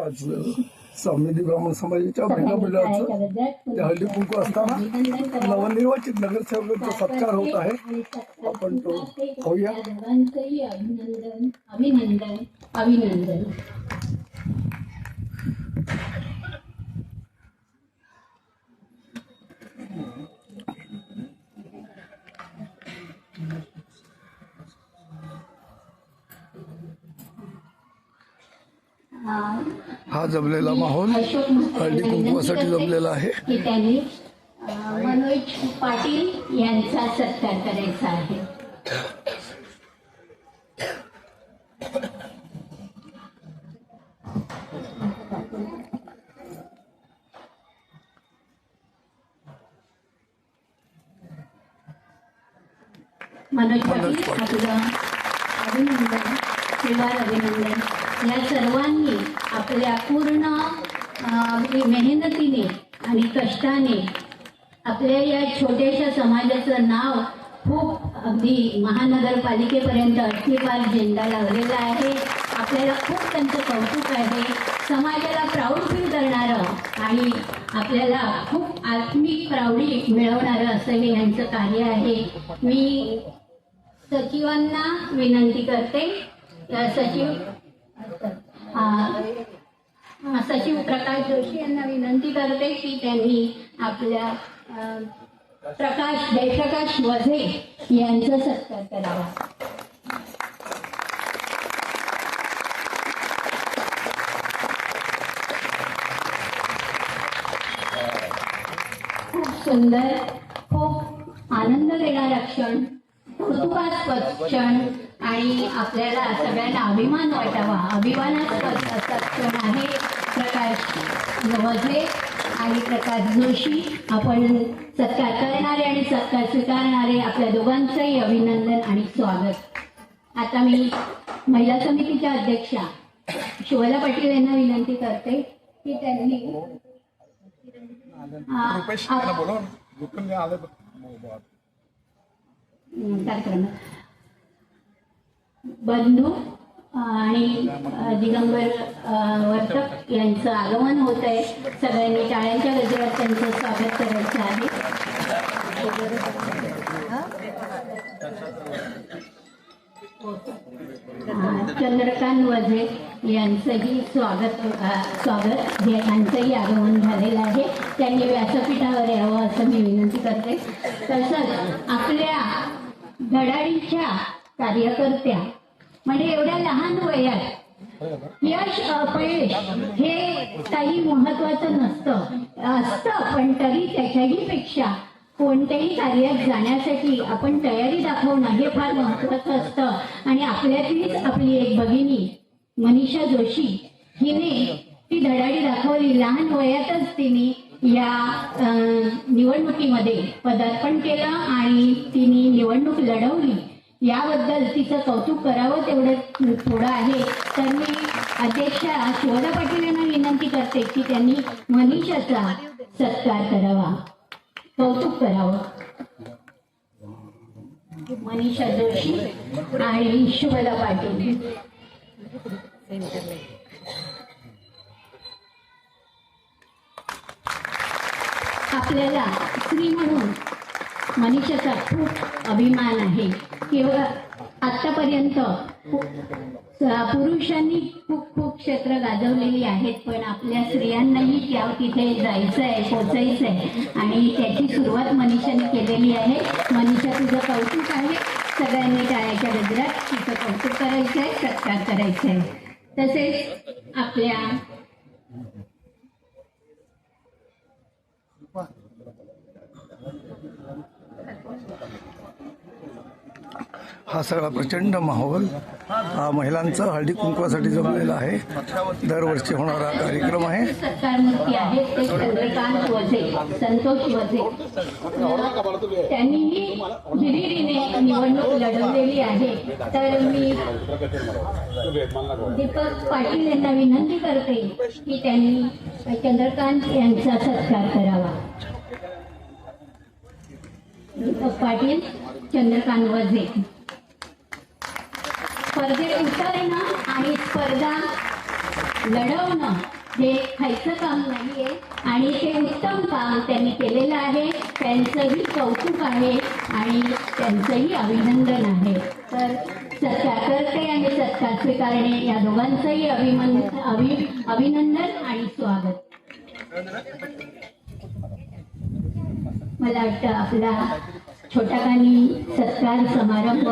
आज स्वामी ब्राह्मण समाजाच्या महिला मंडळाचं ते हळदी कुंकू असताना नवनिर्वाचित नगरसेवकांचा सत्कार होत आहे. आपण तो होऊया अभिनंदन अभिनंदन अभिनंदन. हा जमलेला माहोल हळदी कुंकवासाठी करते जमलेला आहे. मनोज पाटील यांचा सत्कार करायचा आहे. मनोज पाटील अभिनंदन शिवार अभिनंदन या सर्वांनी आपल्या पूर्ण मेहनतीने आणि कष्टाने आपल्या या छोट्याशा समाजाचं नाव खूप अगदी महानगरपालिकेपर्यंत अट्टीपार झेंडा लावलेला आहे. आपल्याला खूप त्यांचं कौतुक आहे. समाजाला प्राऊड फील करणारं आणि आपल्याला खूप आत्मिक प्राऊडी मिळवणारं असं हे यांचं कार्य आहे. मी सचिवांना विनंती करते. सचिव सचिव प्रकाश जोशी यांना विनंती करते की त्यांनी आपल्या प्रकाश जयप्रकाश वझे यांचा सत्कार करावा. खूप सुंदर खूप आनंद देणारा क्षण कौतुकास्पद क्षण आणि आपल्याला सगळ्यांना अभिमान वाटावा. अभिमानास्पद असा क्षण आहे. प्रकाश नवजे आणि प्रकाश जोशी. आपण सत्कार करणारे आणि सत्कार स्वीकारणारे आपल्या दोघांचंही अभिनंदन आणि स्वागत. आता मी महिला समितीच्या अध्यक्षा शिवला पाटील यांना विनंती करते की त्यांनी आप- कार्यक्रम बंधू आणि दिगंबर वर्तक यांचं आगमन होत आहे. सगळ्यांनी टाळ्यांच्या गजरात त्यांचं स्वागत करायचं आहे. चंद्रकांत वझे यांचंही स्वागत स्वागत हे यांचंही आगमन झालेलं आहे. त्यांनी व्यासपीठावर यावं असं मी विनंती करते. तसंच आपल्या धडाडीच्या कार्यकर्त्या. म्हणजे एवढ्या लहान वयात यश अपयश हे काही महत्वाचं नसतं. असतं पण तरी त्याच्याही पेक्षा कोणत्याही कार्यात जाण्यासाठी आपण तयारी दाखवणं हे फार महत्वाचं असतं. आणि आपल्यातलीच आपली एक भगिनी मनीषा जोशी हिने ती धडाडी दाखवली. लहान वयातच तिने या निवडणुकीमध्ये पदार्पण केलं आणि तिने निवडणूक लढवली. याबद्दल तिचं कौतुक करावं तेवढं थोडं आहे. तर मी अध्यक्षा शिवदा पाटील यांना विनंती करते की त्यांनी मनीषाचा सत्कार करावा. कौतुक करावं. मनीषा जोशी आणि शुभदा पाटील. आपल्याला स्त्री म्हणून मनीषाचा खूप अभिमान आहे. केवळ आतापर्यंत पुरुषांनी खूप खूप क्षेत्र गाजवलेली आहेत पण आपल्या स्त्रियांनाही त्या तिथे जायचं आहे पोचायचं आहे आणि त्याची सुरुवात मनीषाने केलेली आहे. मनीषा तुझं कौतुक आहे. सगळ्यांनी टाळ्याच्या गजरात तिचं कौतुक करायचं आहे सत्कार करायचा आहे तसेच आपल्या हा सगळा प्रचंड माहोल हा महिलांचा हळदी कुंकवासाठी जमलेला आहे. दरवर्षी होणारा कार्यक्रम आहे. त्यांनीही निवडणूक लढवलेली आहे. तर मी दीपक पाटील यांना विनंती करते की त्यांनी चंद्रकांत यांचा सत्कार करावा. दीपक पाटील. चंद्रकांत वझे स्पर्धेत उतरणं आणि स्पर्धा लढवणं हे खायचं काम नाहीये. आणि ते उत्तम काम त्यांनी केलेलं आहे. त्यांचंही कौतुक आहे आणि त्यांचंही अभिनंदन आहे. तर सत्कारकर्ते आणि सत्कार स्वीकारणे या दोघांचंही अभिमन अभि अभिनंदन आणि स्वागत. मला वाटतं आपला छोटाकानी सत्कार समारंभ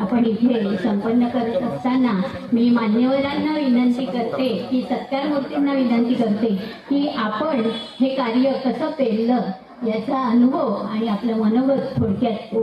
आपण इथे संपन्न करत असताना मी मान्यवरांना विनंती करते की सत्कार मूर्तींना विनंती करते की आपण हे कार्य कसं पेरलं याचा अनुभव आणि आपलं मनोगत थोडक्यात